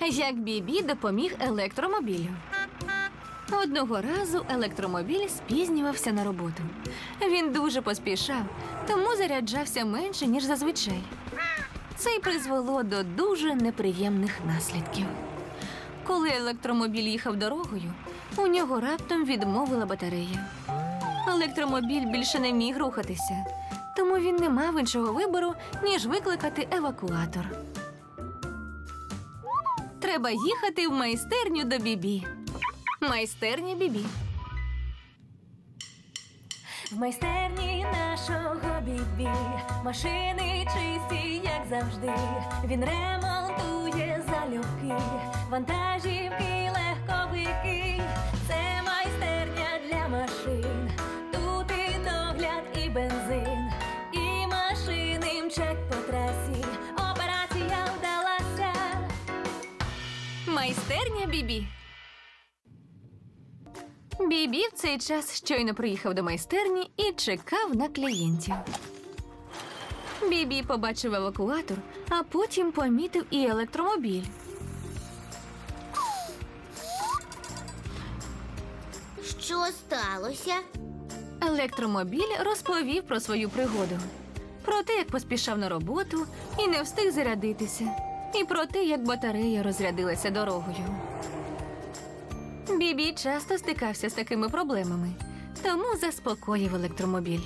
як Бібі допоміг електромобілю. Одного разу електромобіль спізнювався на роботу. Він дуже поспішав, тому заряджався менше, ніж зазвичай. Це й призвело до дуже неприємних наслідків. Коли електромобіль їхав дорогою, у нього раптом відмовила батарея. Електромобіль більше не міг рухатися, тому він не мав іншого вибору, ніж викликати евакуатор. Треба їхати в майстерню до Бібі. Майстерня Бібі. В майстерні нашого бібі машини чисті, як завжди. Він ремонтує залюбки, вантажівки, легковики. Це майстерня для машин. Майстерня Бібі. Бібі в цей час щойно приїхав до майстерні і чекав на клієнтів. Бібі побачив евакуатор, а потім помітив і електромобіль. Що сталося? Електромобіль розповів про свою пригоду, про те, як поспішав на роботу і не встиг зарядитися, і про те, як батарея розрядилася дорогою. Бібі часто стикався з такими проблемами, тому заспокоїв електромобіль.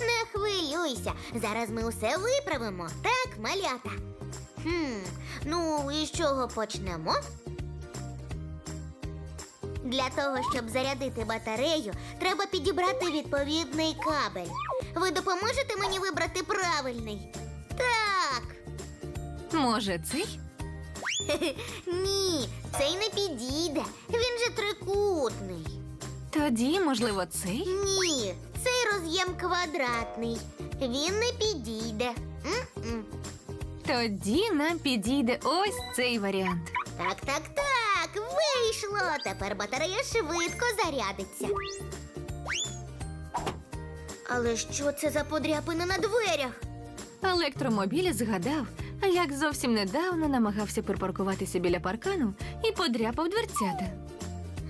Не хвилюйся, зараз ми усе виправимо, так, малята? Хм, ну і з чого почнемо? Для того, щоб зарядити батарею, треба підібрати відповідний кабель. Ви допоможете мені вибрати правильний? Може, цей? Ні, цей не підійде. Він же трикутний. Тоді, можливо, цей? Ні, цей роз'єм квадратний. Він не підійде. М-м. Тоді нам підійде ось цей варіант. Так, так, так, вийшло. Тепер батарея швидко зарядиться. Але що це за подряпини на дверях? Електромобіль згадав, як зовсім недавно намагався припаркуватися біля паркану і подряпав дверцята.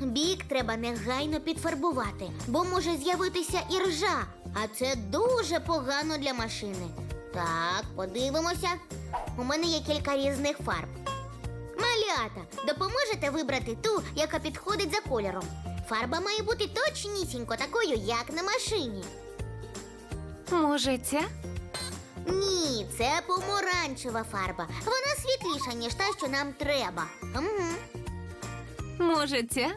Бік треба негайно підфарбувати, бо може з'явитися і ржа, а це дуже погано для машини. Так, подивимося. У мене є кілька різних фарб. Малята, допоможете вибрати ту, яка підходить за кольором. Фарба має бути точнісінько такою, як на машині. Може, ця? Ні, це помаранчева фарба. Вона світліша, ніж та, що нам треба. Угу. Може, ця?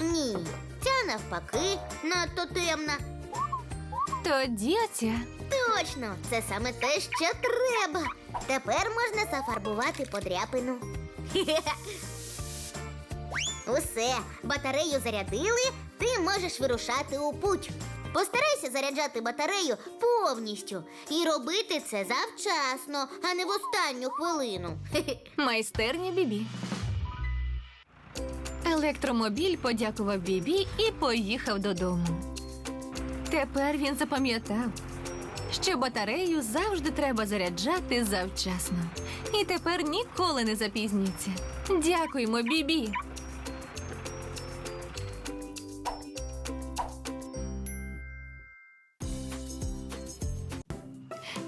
Ні, ця навпаки надто темна. Тоді оця. Точно, це саме те, що треба. Тепер можна зафарбувати подряпину. Усе, батарею зарядили, ти можеш вирушати у путь. Постарайся заряджати батарею повністю і робити це завчасно, а не в останню хвилину. Майстерня Бібі. Електромобіль подякував Бібі і поїхав додому. Тепер він запам'ятав, що батарею завжди треба заряджати завчасно. І тепер ніколи не запізнюється. Дякуємо, Бібі.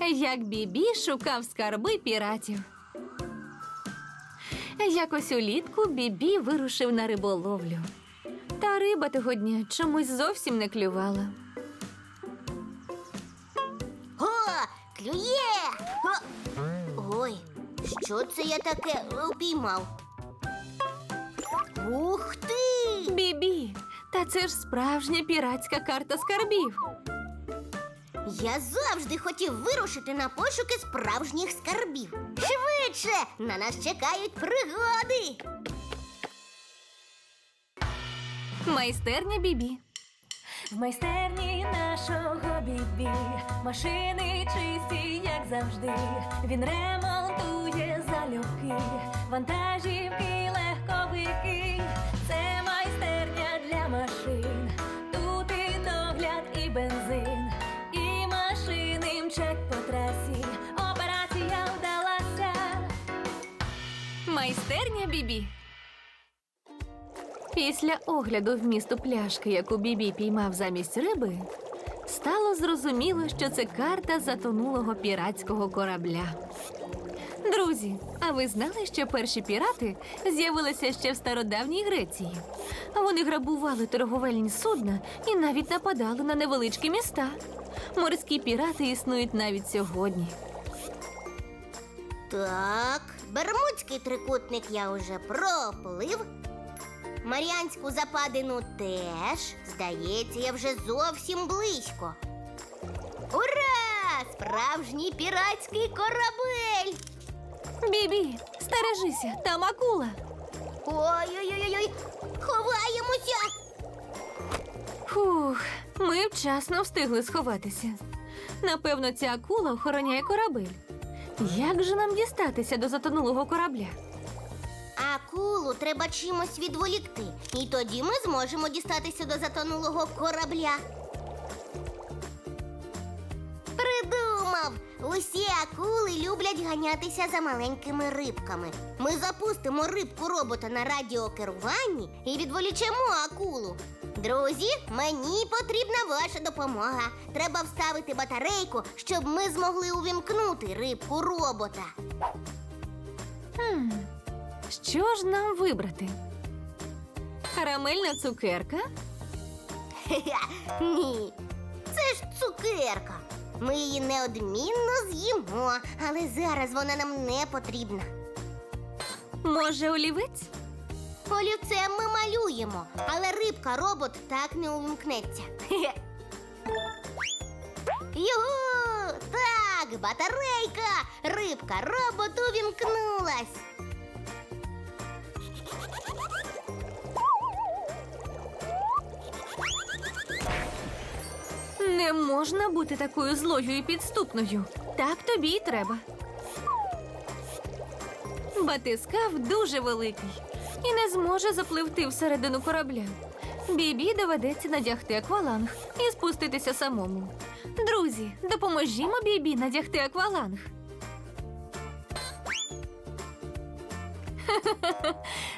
Як Бібі шукав скарби піратів. Якось улітку Бібі вирушив на риболовлю. Та риба того дня чомусь зовсім не клювала. О, клює! О! Ой, що це я таке упіймав? Ух ти! Бібі, та це ж справжня піратська карта скарбів. Я завжди хотів вирушити на пошуки справжніх скарбів. Швидше! На нас чекають пригоди. Майстерня Бібі. В майстерні нашого бібі машини чисті, як завжди. Він ремонтує залюбки, вантажівки, Бібі. Після огляду вмісту пляшки, яку Бібі піймав замість риби, стало зрозуміло, що це карта затонулого піратського корабля. Друзі, а ви знали, що перші пірати з'явилися ще в стародавній Греції? Вони грабували торговельні судна і навіть нападали на невеличкі міста. Морські пірати існують навіть сьогодні. Так, Бермудський трикутник я вже проплив. Маріанську западину теж. Здається, я вже зовсім близько. Ура! Справжній піратський корабель! Бібі, стережися, там акула. Ой-ой-ой, ховаємося! Фух, ми вчасно встигли сховатися. Напевно, ця акула охороняє корабель. Як же нам дістатися до затонулого корабля? Акулу треба чимось відволікти, і тоді ми зможемо дістатися до затонулого корабля. Усі акули люблять ганятися за маленькими рибками. Ми запустимо рибку робота на радіокеруванні і відволічемо акулу. Друзі, мені потрібна ваша допомога. Треба вставити батарейку, щоб ми змогли увімкнути рибку робота. Хм, що ж нам вибрати? Карамельна цукерка? Ні, це ж цукерка. Ми її неодмінно з'їмо, але зараз вона нам не потрібна. Може, олівець? Олівцем ми малюємо, але рибка робот так не увімкнеться. Югу! Так, батарейка! Рибка робот увімкнулась. Не можна бути такою злою і підступною. Так тобі й треба. Батискаф дуже великий і не зможе запливти всередину корабля. Бібі доведеться надягти акваланг і спуститися самому. Друзі, допоможімо Бібі надягти акваланг.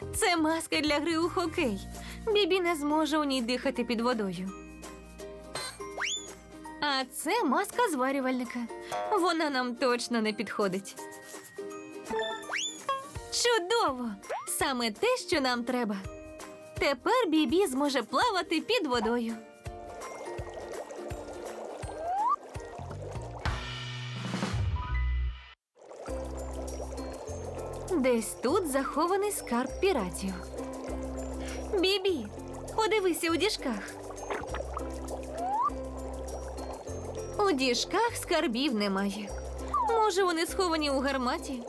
Це маска для гри у хокей. Бібі не зможе у ній дихати під водою. А це маска зварювальника. Вона нам точно не підходить. Чудово! Саме те, що нам треба. Тепер Бібі зможе плавати під водою. Десь тут захований скарб піратів. Бібі, подивися у діжках. У діжках скарбів немає. Може, вони сховані у гарматі?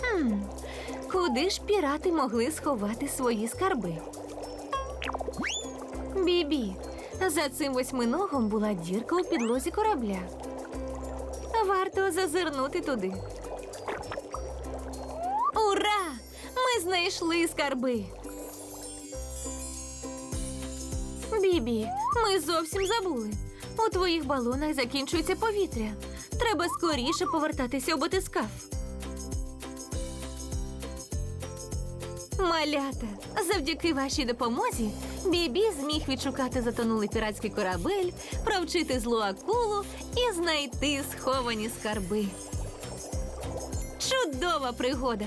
Хм, куди ж пірати могли сховати свої скарби? Бібі, за цим восьминогом була дірка у підлозі корабля. Варто зазирнути туди. Ура! Ми знайшли скарби. Бібі, ми зовсім забули. У твоїх балонах закінчується повітря. Треба скоріше повертатися у батискаф. Малята, завдяки вашій допомозі Бібі зміг відшукати затонулий піратський корабель, провчити злу акулу і знайти сховані скарби. Чудова пригода!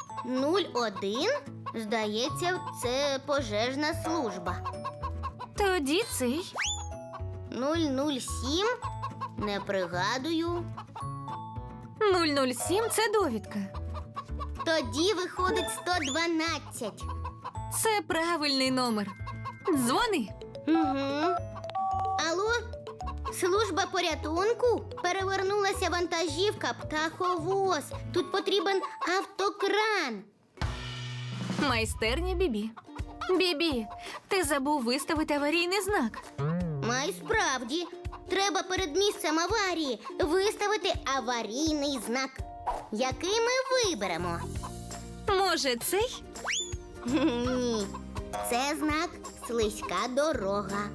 01? Здається, це пожежна служба. Тоді цей. 007? Не пригадую. 007 це довідка. Тоді виходить 112. Це правильний номер. Дзвони. Угу. Алло? Служба порятунку? Перевернулася вантажівка птаховоз. Тут потрібен автокран. Майстерня Бібі. Бібі, ти забув виставити аварійний знак. Май справді. Треба перед місцем аварії виставити аварійний знак. Який ми виберемо? Може, цей? Ні. Це знак слизька дорога.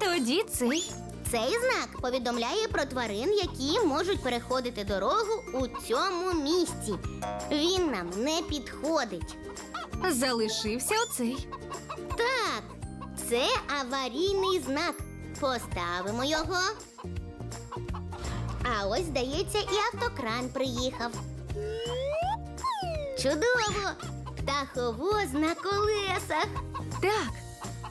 Тоді цей. Цей знак повідомляє про тварин, які можуть переходити дорогу у цьому місці. Він нам не підходить. Залишився оцей. Так, це аварійний знак. Поставимо його. А ось, здається, і автокран приїхав. Чудово! Птаховоз на колесах. Так.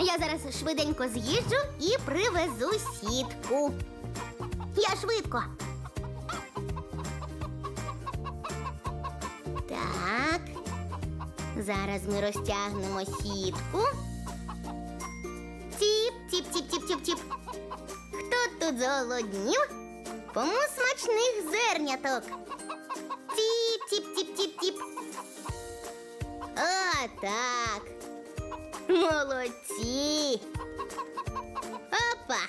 Я зараз швиденько з'їжджу і привезу сітку. Я швидко. Так. Зараз ми розтягнемо сітку. Тіп, тіп, тіп, тіп, тіп, тіп. Хто тут зголоднів? Кому смачних зерняток? Тіп, тіп, тіп, тіп, тіп. О, так. Молодці. Опа.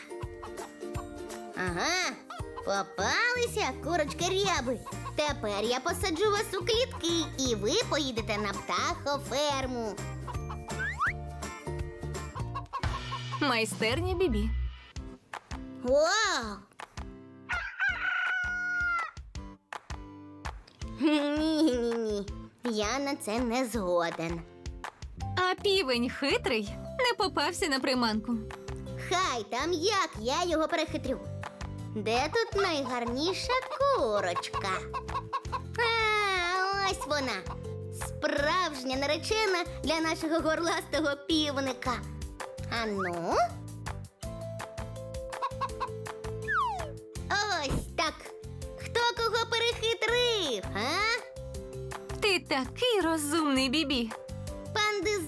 Ага, попалися курочки ряби. Тепер я посаджу вас у клітки, і ви поїдете на птахоферму. Майстерня Бібі. Вау! Ні-ні-ні. Я на це не згоден. А півень хитрий не попався на приманку. Хай там як я його перехитрю. Де тут найгарніша курочка? А, ось вона. Справжня наречена для нашого горластого півника. Ану. Ось так. Хто кого перехитрив, а? Ти такий розумний, Бібі.